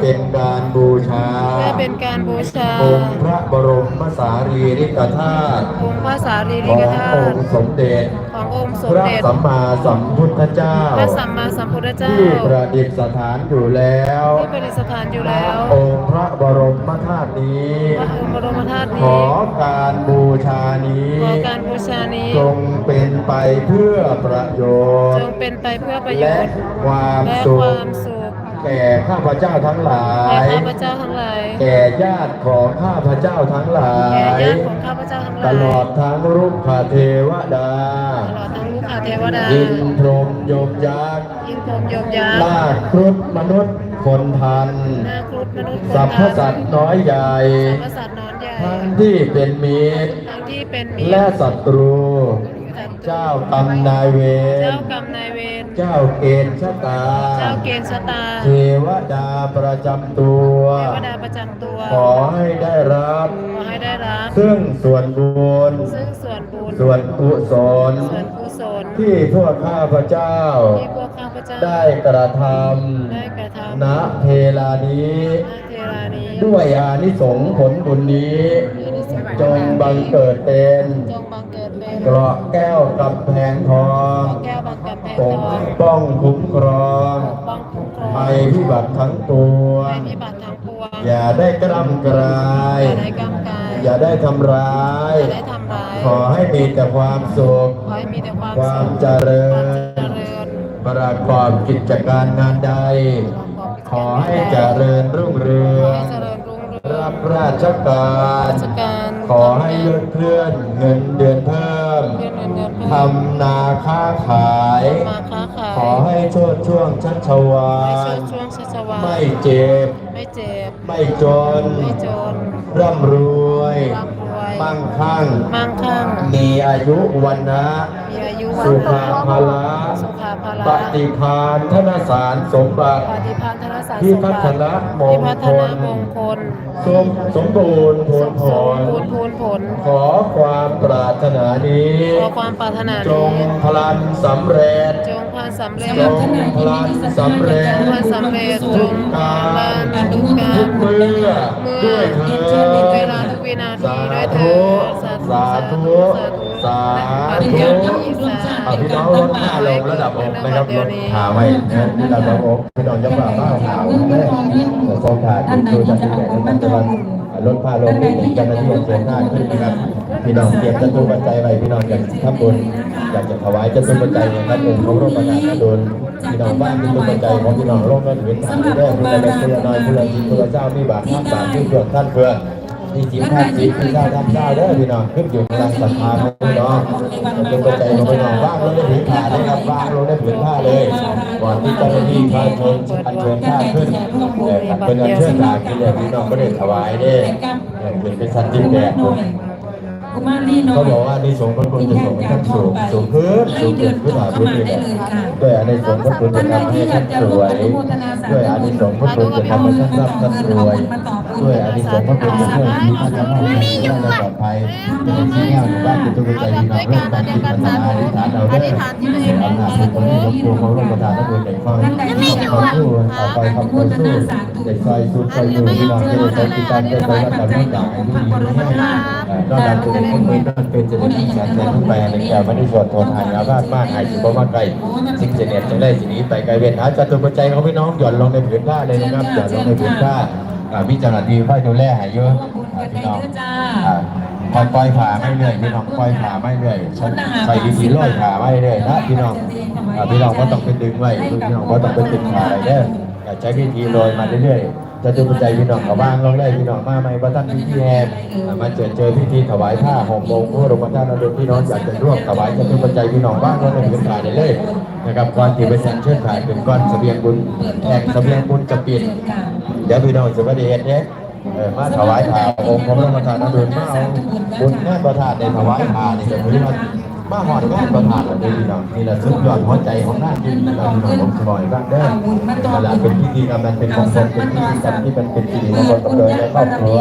เป็นการบูชาเพื่อเป็นการบูชาองค์พระบรมสารีริกธาตุองค์พระสารีขริอกงธาอตุงค์สมเด็จขององค์สมพระเด็จสัมมาสัมพุทธเจ้าพระสัมมาสัมพุทธเจ้าที่ประดิษฐานอยู่แล้วที่ประดิษฐานอยู่แล้วองค์พระบรมธาตุนี้พระองค์บรมธาตุขนี้อการบูชานี้ขอการบูชานี้จงเป็นไปเพื่อประโยจชงน์เป็นไปเพื่อประโยและชน์ความและสุคขวามสุข แก่ข้าพเจ้าทั้งหลาแก่ยข้าพเจ้าทั้งหลาย แก่ญาติของข้าพเจ้าทั้งหลาแก่ยญาติของข้าพเจ้าทั้งหตลายลอดทั้งรูปขาเทวดา ตลอดทั้งลูกขาเทวดาอินทรมยมยักษ์อินทร์ยมยักษ์ลากครุฑมนุษย์คนทันนาครุฑมนุษย์สัพพสัตว์น้อยใหญ่สัพพสัตว์นอนใหญ่ทั้งที่เป็นมิตรทั้งที่เป็นมิตร และศัตรู เจ้ากรรมนายเวร เจ้ากรรมนายเวรเจ้าเกณฑ์ชะตา เจ้าเกณฑ์ชะตา เทวดาประจำตัว เทวดาประจำตัว ขอให้ได้รับ ขอให้ได้รับ ซึ่งส่วนบุญ ซึ่งส่วนบุญ ส่วนกุศล ส่วนกุศล ที่พวกข้าพเจ้า ที่พวกข้าพเจ้า ได้กระทได้กระทำำณเพลานี้ณเทรานี้ ด้วยอานิสงส์ผลบุญนี้ จงบังเกิดเป็นจงบังเกิด เป็นเกราะแก้วกับแพงทองแก้วบังกับแผ่นปทกองป้องคุ้มครองปกป้องคุ้มครองภัยพิบัติทั้งตัว ภัยพิบัติทั้งปวงอย่าได้กระำกราย อย่าได้กำกายอย่าได้ทำร้าย อย่าได้ทำร้ายขอให้มีแต่ความสุข ขอให้มีแต่ความความสุขเจริญความเจริญประกอบกิจการงานใด ขอให้เจริญรุ่งเรืขอองให้เจ ริญรุ่งเรืองรับราชการราชการขอให้เลื่อนเคลื่อนเงินเดือนเพิ่มเพื่อนเงินเดือนเพิ่มทำนาค้าขายมาค้าขาย ขอให้โชดช่วงชัชวาให้นช่วยช่วงชัชวาลไม่เจ็บ ไม่เจ็บไม่จนไม่จน ร่ำรวยร่ำรวยมั่งคั่งมั่งคั่งมีอายุวันนะมีอายุวัน สุขาภาละสุขาภาประฏิภาณธนสารสมบัติปฏิพันธนสารพิสมพับัฒตินะมงพิพัฒคนาลมงคลสมสมบูรณ์ผสลมผสมลบูรณ์พูนผล ขอความปรารถนานี้ขอความปรารถนาจงนี้พลันสำเร็จจงพานสำเร็จจงพลันสำเร็จจงพานสำเร็จจทุงกกาพารนทุกการทุกเมื่อเมื่ด้วยอเธอเวลาทุกวินาทีสาด้วยเธธุอสาธุสาธุเอาพี่น้องลดค่าลงระดับอกนะครับลดขาไว้นะระดับอกพี่น้องจะมาบ้าขาวนะโครงการที่ดูจากที่ไหนนะครับจะมาลดค่าลงนี่เจ้าหน้าที่เชิญหน้าขึ้นนะครับพี่น้องเตรียมจตุปัจจัยไว้พี่น้องอยากทำบุญอยากจะถวายจตุปัจจัยนะครับองค์พระบรมประธานโดนพี่น้องบ้านจตุปัจจัยของพี่น้องโลกนั้นเห็นทางที่ได้ผู้ใดเป็นผู้น้อยผู้ใดผู้เจ้ามีบาตรท่านบาตรที่เพื่อท่านเพื่อ ที่จิตท่านจิตที่เจ้าท่านเจ้เด้อพี่น้องขึ้นอยู่กำลังศรัทธาของพี่น้องเป็นปัจจัยของพี่น้องว่างลงในผืนผ้าเลยครับว่างลงในผืนผ้าเลย ก่อนที่เจ้าหน้าที่พาเชิญอัญเชิญผ้าขึ้นเออเป็นอัญเชิญผ้าขึ้นเลยพี่น้องก็ได้ถวายเด้เออเป็นเป็นสัตว์ที่แปลกกุมารนี่น้อยเขาบอกว่าในสงฆ์พระคุณจะส่งท่านสูงสูงพื้นสูงขึ้นพื้นฐานพื้นดินเนี่ยด้วยอานิสงส์พระคุณจะทำให้ท่านสวยด้วยอานิสงส์พระคุณจะทำให้ท่านร่ำท่านรวย ด้วยอานิสงส์พระคุณจะช่วยชีวิตท่านให้ท่านได้ปลอดภัยจะได้ชี้แนวอยู่บ้านจะต้องใจดีนะเรื่องการที่ปัญหาอธิษฐานเอาเด้ออำนาจเป็นคนที่ยกตัวของพระประธานท่านโดยแต่ฟังขอสู้ต่อไปคำพูดสู้เด็กซอยสุดซอยอยู่ที่น้องที่ใช้ที่การได้ไปว่าแต่ไม่ต่างที่ดีไม่ให้นอกจากจะเป็นคนเป็นนั่นเป็นจะเป็นที่แสนแสนขึ้นไปในแก้วไม่ได้สวดทนหายอาฆาตมากหายสิบว่าไกลสิ่งเสนียดจะได้สิ่งนี้ไปไกลเวทหาจตุปัจจัยของพี่น้องหย่อนลงในผืนผ้าเลยนะครับหย่อนลงในผืนผ้า พิจารณาดีค่อยดูแลหายเยอะพี่น้องคอยปล่อยผ่าไม่เรื่อยพี่น้องปล่อยผ่าไม่เรื่อยใส่ดีๆร้อยผ่าไม่เรื่อยนะพี่น้องพี่น้องก็ต้องไปดึงไว้พี่น้องก็ต้องไปติดขาอะไรเด้อใช้วิธีโรยมาเรื่อยๆจะดูปัจจัยพี่น้องกับบ้างลงได้พี่น้องมาไม่ประทันพิธีแห่มาเจอเจอพิธีถวายผ้าหอมโมงพระบรมธาตุนรพี่น้องอยากจะร่วมถวายจะดูปัจจัยพี่น้องบ้างลงในผืนผ้าได้เลยนะครับก่อนที่ไปสันเชิญถ่ายเป็นก้อนเสบียงบุญแอกเสบียงบุญจะปิดเดี๋ยวพี่น้องจะไม่ได้เห็นเนี่ยมาถวายผ่าองค์พระบรมธาตุนรมาเอาบุญงานประทานในถวายผ่านี่ก็คือว่ามาหอดงานประทานแบบนี้พี่น้องนี่แหละสุดยอดหัวใจของหน้าที่เราพี่น้องผมสบายบ้างเด้อเวลาเป็นพิธีกรรมมันเป็นมงคลเป็นพิธีกรรมที่มันเป็นสิริมงคลกับโดยในครอบครัว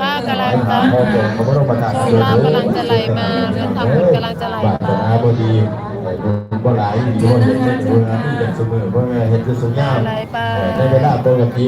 ผ้ากำลังจะโมเดลพระบรมธาตุโชคลาภกำลังจะไหลมาเงินทำบุญกำลังจะไหลมาบาทนาบดีบุญบ่หลายดีบ่เห็นเห็นบุญนะที่เป็นสมือบ่แม่เห็นคือสุญญาในเวลาปกติ